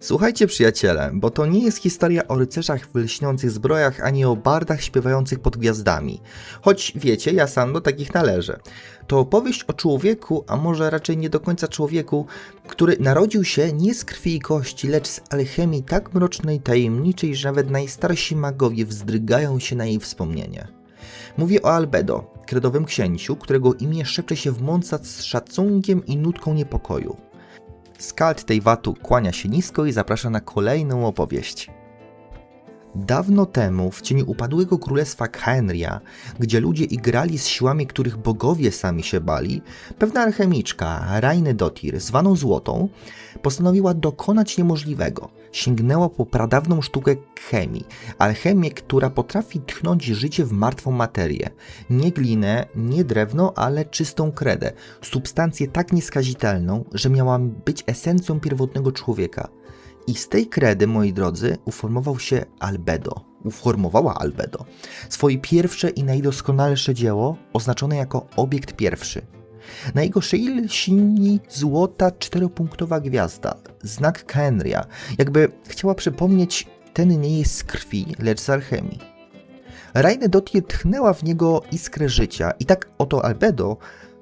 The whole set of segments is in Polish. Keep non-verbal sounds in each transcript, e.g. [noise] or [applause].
Słuchajcie przyjaciele, bo to nie jest historia o rycerzach w lśniących zbrojach, ani o bardach śpiewających pod gwiazdami. Choć wiecie, ja sam do takich należę. To opowieść o człowieku, a może raczej nie do końca człowieku, który narodził się nie z krwi i kości, lecz z alchemii tak mrocznej tajemniczej, że nawet najstarsi magowie wzdrygają się na jej wspomnienie. Mówię o Albedo, kredowym księciu, którego imię szepcze się w mącat z szacunkiem i nutką niepokoju. Skald tej watu kłania się nisko i zaprasza na kolejną opowieść. Dawno temu, w cieniu upadłego królestwa Henria, gdzie ludzie igrali z siłami, których bogowie sami się bali, pewna alchemiczka, Raine Dotir, zwaną Złotą, postanowiła dokonać niemożliwego. Sięgnęła po pradawną sztukę chemii, alchemię, która potrafi tchnąć życie w martwą materię. Nie glinę, nie drewno, ale czystą kredę, substancję tak nieskazitelną, że miała być esencją pierwotnego człowieka. I z tej kredy, moi drodzy, uformował się Albedo. Uformowała Albedo. Swoje pierwsze i najdoskonalsze dzieło, oznaczone jako obiekt pierwszy. Na jego szyi lśni złota czteropunktowa gwiazda, znak Kenria, jakby chciała przypomnieć, ten nie jest z krwi, lecz z alchemii. Raine Dotir tchnęła w niego iskrę życia i tak oto Albedo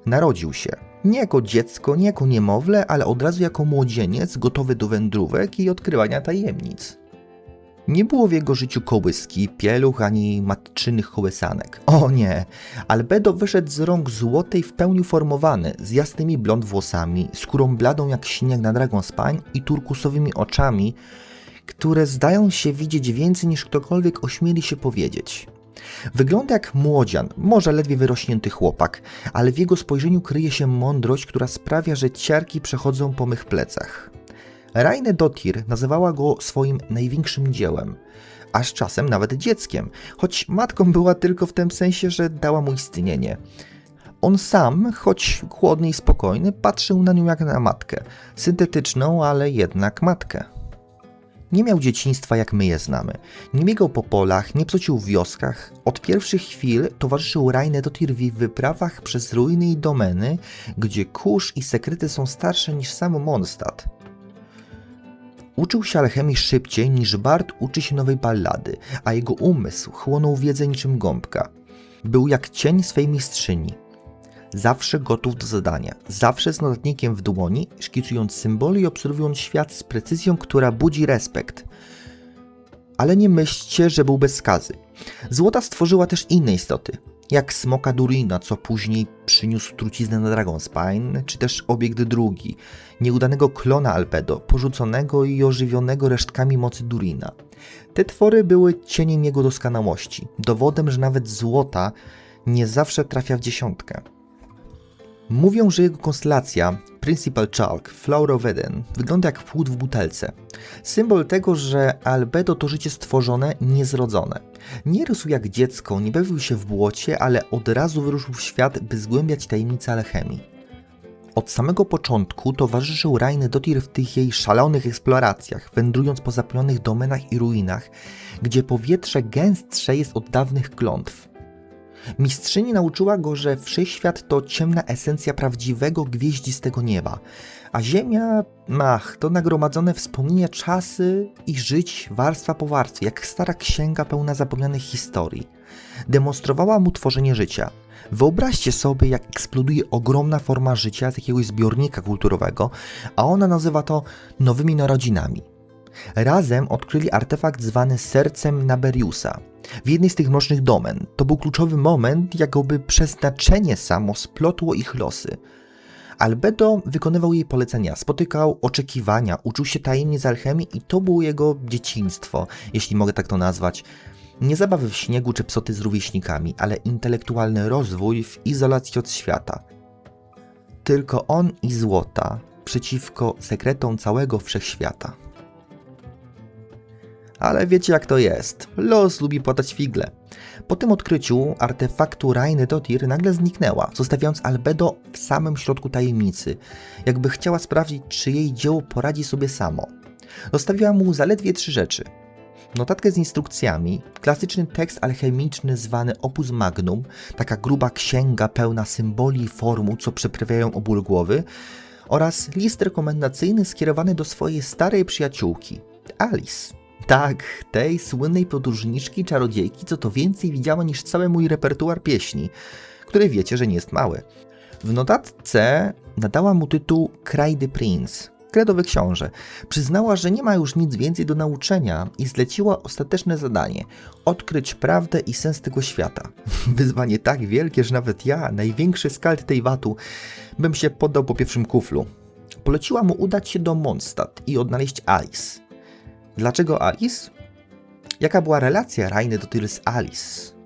narodził się. Nie jako dziecko, nie jako niemowlę, ale od razu jako młodzieniec gotowy do wędrówek i odkrywania tajemnic. Nie było w jego życiu kołyski, pieluch ani matczynych kołysanek. O nie! Albedo wyszedł z rąk złotej w pełni formowany, z jasnymi blond włosami, skórą bladą jak śnieg na Dragon Spań i turkusowymi oczami, które zdają się widzieć więcej niż ktokolwiek ośmieli się powiedzieć. Wygląda jak młodzian, może ledwie wyrośnięty chłopak, ale w jego spojrzeniu kryje się mądrość, która sprawia, że ciarki przechodzą po mych plecach. Raine Dotir nazywała go swoim największym dziełem, aż czasem nawet dzieckiem, choć matką była tylko w tym sensie, że dała mu istnienie. On sam, choć chłodny i spokojny, patrzył na nią jak na matkę, syntetyczną, ale jednak matkę. Nie miał dzieciństwa jak my je znamy. Nie biegał po polach, nie psocił w wioskach. Od pierwszych chwil towarzyszył Raine Dotir w wyprawach przez ruiny i domeny, gdzie kurz i sekrety są starsze niż sam Mondstadt. Uczył się alchemii szybciej niż Bart uczy się nowej ballady, a jego umysł chłonął wiedzę niczym gąbka. Był jak cień swej mistrzyni. Zawsze gotów do zadania, zawsze z notatnikiem w dłoni, szkicując symboli i obserwując świat z precyzją, która budzi respekt. Ale nie myślcie, że był bez skazy. Złota stworzyła też inne istoty, jak smoka Durina, co później przyniósł truciznę na Dragonspine, czy też obiekt drugi, nieudanego klona Albedo, porzuconego i ożywionego resztkami mocy Durina. Te twory były cieniem jego doskonałości, dowodem, że nawet złota nie zawsze trafia w dziesiątkę. Mówią, że jego konstelacja, Principal Chalk, Flower of Eden, wygląda jak płód w butelce. Symbol tego, że Albedo to życie stworzone, niezrodzone. Nie rósł jak dziecko, nie bawił się w błocie, ale od razu wyruszył w świat, by zgłębiać tajemnice alchemii. Od samego początku towarzyszył Rainy Dotir w tych jej szalonych eksploracjach, wędrując po zapalonych domenach i ruinach, gdzie powietrze gęstsze jest od dawnych klątw. Mistrzyni nauczyła go, że wszechświat to ciemna esencja prawdziwego gwieździstego nieba, a Ziemia, mach, to nagromadzone wspomnienia czasy i żyć warstwa po warstwie, jak stara księga pełna zapomnianych historii. Demonstrowała mu tworzenie życia. Wyobraźcie sobie, jak eksploduje ogromna forma życia z jakiegoś zbiornika kulturowego, a ona nazywa to nowymi narodzinami. Razem odkryli artefakt zwany sercem Naberiusa. W jednej z tych mrocznych domen to był kluczowy moment, jakoby przeznaczenie samo splotło ich losy. Albedo wykonywał jej polecenia, spotykał oczekiwania, uczył się tajemnie z alchemii i to było jego dzieciństwo, jeśli mogę tak to nazwać. Nie zabawy w śniegu czy psoty z rówieśnikami, ale intelektualny rozwój w izolacji od świata. Tylko on i złota przeciwko sekretom całego wszechświata. Ale wiecie jak to jest. Los lubi płatać figle. Po tym odkryciu artefaktu Rainy Dotir nagle zniknęła, zostawiając Albedo w samym środku tajemnicy, jakby chciała sprawdzić, czy jej dzieło poradzi sobie samo. Zostawiła mu zaledwie trzy rzeczy. Notatkę z instrukcjami, klasyczny tekst alchemiczny zwany Opus Magnum, taka gruba księga pełna symboli i formuł, co przeprawiają o ból głowy, oraz list rekomendacyjny skierowany do swojej starej przyjaciółki, Alice. Tak, tej słynnej podróżniczki czarodziejki, co to więcej widziała niż cały mój repertuar pieśni, który wiecie, że nie jest mały. W notatce nadała mu tytuł Kraj de Prince, kredowy książę. Przyznała, że nie ma już nic więcej do nauczenia i zleciła ostateczne zadanie odkryć prawdę i sens tego świata. [laughs] Wyzwanie tak wielkie, że nawet ja, największy skald tej watu, bym się poddał po pierwszym kuflu. Poleciła mu udać się do Mondstadt i odnaleźć Alice. Dlaczego Alice? Jaka była relacja Rainy do z Alice?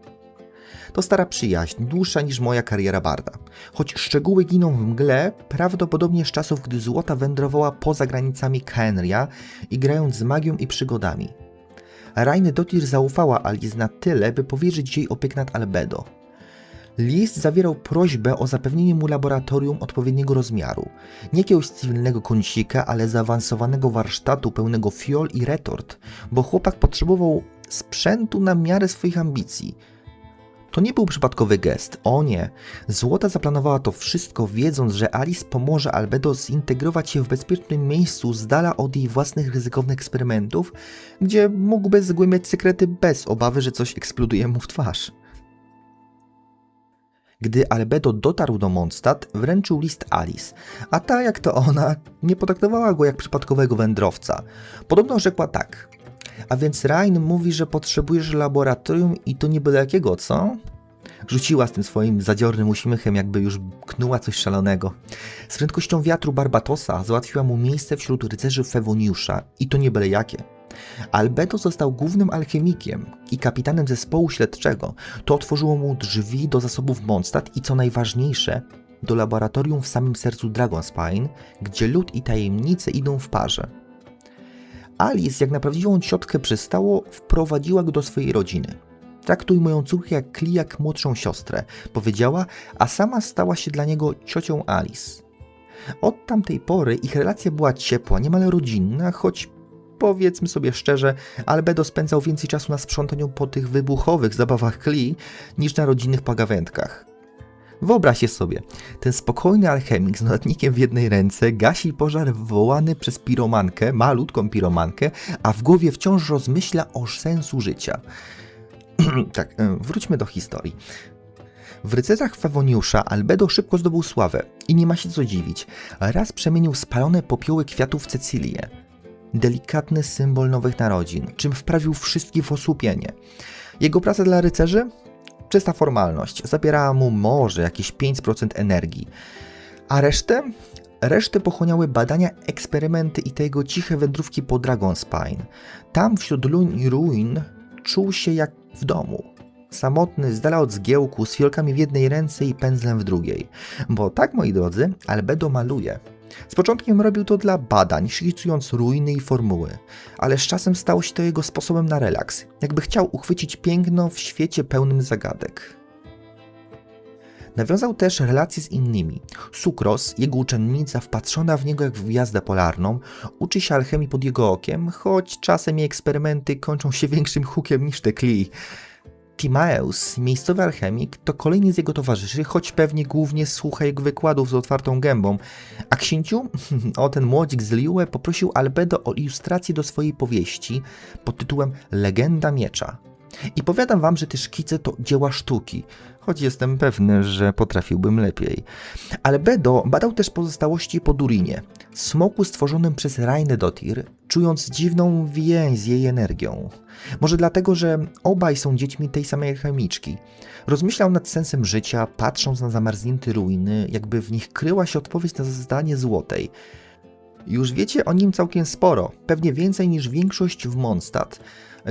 To stara przyjaźń, dłuższa niż moja kariera barda. Choć szczegóły giną w mgle, prawdopodobnie z czasów, gdy złota wędrowała poza granicami Kenria i grając z magią i przygodami. Rainy Dotir zaufała Alice na tyle, by powierzyć jej opiek nad Albedo. List zawierał prośbę o zapewnienie mu laboratorium odpowiedniego rozmiaru. Nie jakiegoś cywilnego kącika, ale zaawansowanego warsztatu pełnego fiol i retort, bo chłopak potrzebował sprzętu na miarę swoich ambicji – to nie był przypadkowy gest, o nie. Złota zaplanowała to wszystko, wiedząc, że Alice pomoże Albedo zintegrować się w bezpiecznym miejscu z dala od jej własnych ryzykownych eksperymentów, gdzie mógłby zgłębiać sekrety bez obawy, że coś eksploduje mu w twarz. Gdy Albedo dotarł do Mondstadt, wręczył list Alice, a ta, jak to ona, nie potraktowała go jak przypadkowego wędrowca. Podobno rzekła tak – a więc Rain mówi, że potrzebujesz laboratorium i to nie byle jakiego, co? Rzuciła z tym swoim zadziornym uśmiechem, jakby już knuła coś szalonego. Z prędkością wiatru Barbatosa załatwiła mu miejsce wśród rycerzy Fewoniusza i to nie byle jakie. Albedo został głównym alchemikiem i kapitanem zespołu śledczego. To otworzyło mu drzwi do zasobów Mondstadt i co najważniejsze, do laboratorium w samym sercu Dragonspine, gdzie lud i tajemnice idą w parze. Alice, jak na prawdziwą ciotkę przystało, wprowadziła go do swojej rodziny. Traktuj moją córkę jak Kli, jak młodszą siostrę, powiedziała, a sama stała się dla niego ciocią Alice. Od tamtej pory ich relacja była ciepła, niemal rodzinna, choć powiedzmy sobie szczerze, Albedo spędzał więcej czasu na sprzątaniu po tych wybuchowych zabawach Kli niż na rodzinnych pagawędkach. Wyobraźcie sobie, ten spokojny alchemik z notatnikiem w jednej ręce gasi pożar wywołany przez piromankę, malutką piromankę, a w głowie wciąż rozmyśla o sensu życia. [clears throat] tak, wróćmy do historii. W rycerzach Fewoniusza Albedo szybko zdobył sławę i nie ma się co dziwić. Raz przemienił spalone popioły kwiatów w Cecylię. Delikatny symbol nowych narodzin, czym wprawił wszystkich w osłupienie. Jego praca dla rycerzy czysta formalność. Zabierała mu może jakieś 5% energii. A resztę? Resztę pochłaniały badania, eksperymenty i te jego ciche wędrówki po Dragonspine. Tam wśród lun i ruin czuł się jak w domu. Samotny, z dala od zgiełku, z fiolkami w jednej ręce i pędzlem w drugiej. Bo tak, moi drodzy, Albedo maluje. Z początkiem robił to dla badań, szkicując ruiny i formuły, ale z czasem stało się to jego sposobem na relaks, jakby chciał uchwycić piękno w świecie pełnym zagadek. Nawiązał też relacje z innymi. Sukros, jego uczennica, wpatrzona w niego jak w gwiazdę polarną, uczy się alchemii pod jego okiem, choć czasem jej eksperymenty kończą się [laughs] większym hukiem niż te kli. Timaeus, miejscowy alchemik, to kolejny z jego towarzyszy, choć pewnie głównie słucha jego wykładów z otwartą gębą. A księciu, [laughs] o ten młodzik z Liue, poprosił Albedo o ilustrację do swojej powieści pod tytułem Legenda Miecza. I powiadam wam, że te szkice to dzieła sztuki, choć jestem pewny, że potrafiłbym lepiej. Ale Bedo badał też pozostałości po Durinie, smoku stworzonym przez Rainę Dotir, czując dziwną więź z jej energią. Może dlatego, że obaj są dziećmi tej samej chemiczki. Rozmyślał nad sensem życia, patrząc na zamarznięte ruiny, jakby w nich kryła się odpowiedź na zadanie złotej. Już wiecie o nim całkiem sporo, pewnie więcej niż większość w Mondstadt.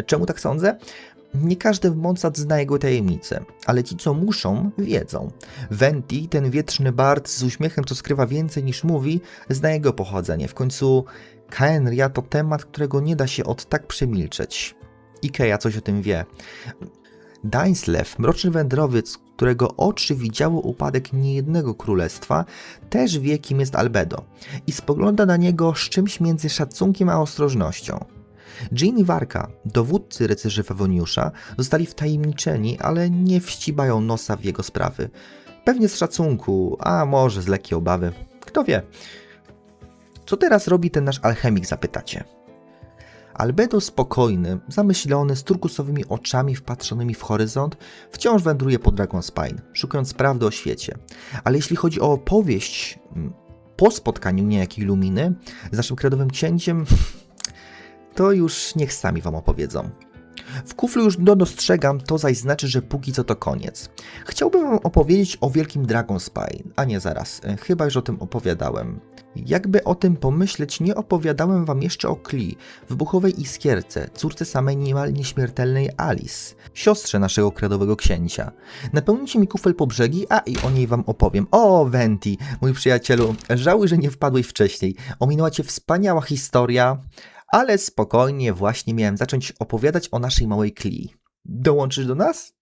Czemu tak sądzę? Nie każdy w Mondstadt zna jego tajemnice, ale ci, co muszą, wiedzą. Venti, ten wietrzny bard z uśmiechem, co skrywa więcej niż mówi, zna jego pochodzenie. W końcu Kaenria to temat, którego nie da się od tak przemilczeć. Ikea coś o tym wie. Dainslev, mroczny wędrowiec, którego oczy widziały upadek niejednego królestwa, też wie, kim jest Albedo i spogląda na niego z czymś między szacunkiem a ostrożnością. Jean i Warka, dowódcy rycerzy Fewoniusza, zostali wtajemniczeni, ale nie wścibają nosa w jego sprawy. Pewnie z szacunku, a może z lekkiej obawy. Kto wie? Co teraz robi ten nasz alchemik, zapytacie? Albedo spokojny, zamyślony, z turkusowymi oczami wpatrzonymi w horyzont, wciąż wędruje po Dragonspine, szukając prawdy o świecie. Ale jeśli chodzi o opowieść mm, po spotkaniu niejakiej Luminy z naszym kredowym księciem, [laughs] to już niech sami wam opowiedzą. W kuflu już no dostrzegam, to zaś znaczy, że póki co to koniec. Chciałbym wam opowiedzieć o wielkim Dragonspine, a nie zaraz, e, chyba już o tym opowiadałem. Jakby o tym pomyśleć, nie opowiadałem wam jeszcze o Kli, wybuchowej iskierce, córce samej niemal nieśmiertelnej Alice, siostrze naszego kredowego księcia. Napełnijcie mi kufel po brzegi, a i o niej wam opowiem. O, Venti, mój przyjacielu, żałuj, że nie wpadłeś wcześniej. Ominęła cię wspaniała historia, ale spokojnie, właśnie miałem zacząć opowiadać o naszej małej Kli. Dołączysz do nas?